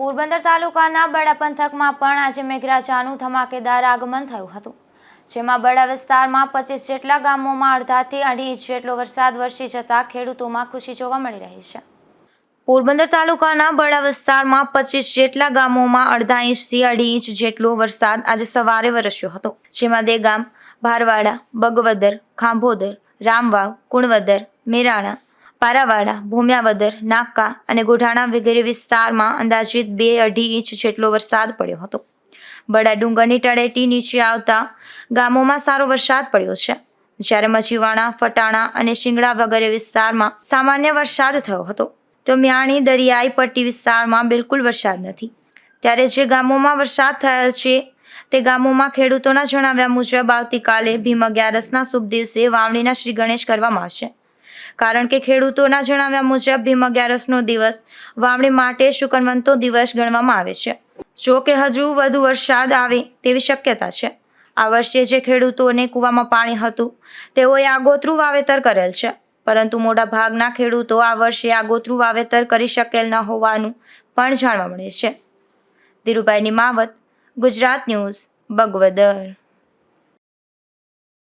પોરબંદર તાલુકાના બડા પંથકમાં પણ આજે મેઘરાજાનું ધમાકેદાર આગમન થયું હતું, જેમાં બડા વિસ્તારમાં પચીસ જેટલા ગામોમાં અડધાથી અઢી ઇંચ જેટલો વરસાદ વરસી જતાં ખેડૂતોમાં ખુશી જોવા મળી રહી છે. પોરબંદર તાલુકાના બડા વિસ્તારમાં પચીસ જેટલા ગામોમાં અડધા ઇંચથી અઢી ઇંચ જેટલો વરસાદ આજે સવારે વરસ્યો હતો, જેમાં દેગામ, ભારવાડા, બગવદર, ખાંભોદર, રામવાવ, કુણવદર, મેરાણા પારાવાડા, ભૂમ્યાવદર નાકા અને ગોઢાણા વગેરે વિસ્તારમાં અંદાજિત બે અઢી ઇંચ જેટલો વરસાદ પડ્યો હતો. બડા ડુંગરની તળેટી નીચે આવતા ગામોમાં સારો વરસાદ પડ્યો છે. જ્યારે મચીવાણા ફટાણા અને શિંગડા વગેરે વિસ્તારમાં સામાન્ય વરસાદ થયો હતો, તો મ્યાણી, દરિયાઈ પટ્ટી વિસ્તારમાં બિલકુલ વરસાદ નથી. ત્યારે જે ગામોમાં વરસાદ થયેલ છે, તે ગામોમાં ખેડૂતોના જણાવ્યા મુજબ આવતીકાલે ભીમ અગિયારસના શુભ દિવસે વાવણીના શ્રી ગણેશ કરવામાં આવશે. કારણ કે ખેડૂતોના જણાવ્યા મુજબ ભીમ અગિયારસનો દિવસ વાવણી માટે શુકનવંતો દિવસ ગણવામાં આવે છે. જો કે હજુ વધુ વરસાદ આવે તેવી શક્યતા છે. આ વર્ષે જે ખેડૂતોને કૂવામાં પાણી હતું, તેઓએ આગોતરું વાવેતર કરેલ છે. પરંતુ મોટા ભાગના ખેડૂતો આ વર્ષે આગોતરું વાવેતર કરી શકેલ ન હોવાનું પણ જાણવા મળે છે. ધીરુભાઈ નિમાવત, ગુજરાત ન્યૂઝ, બગવદર.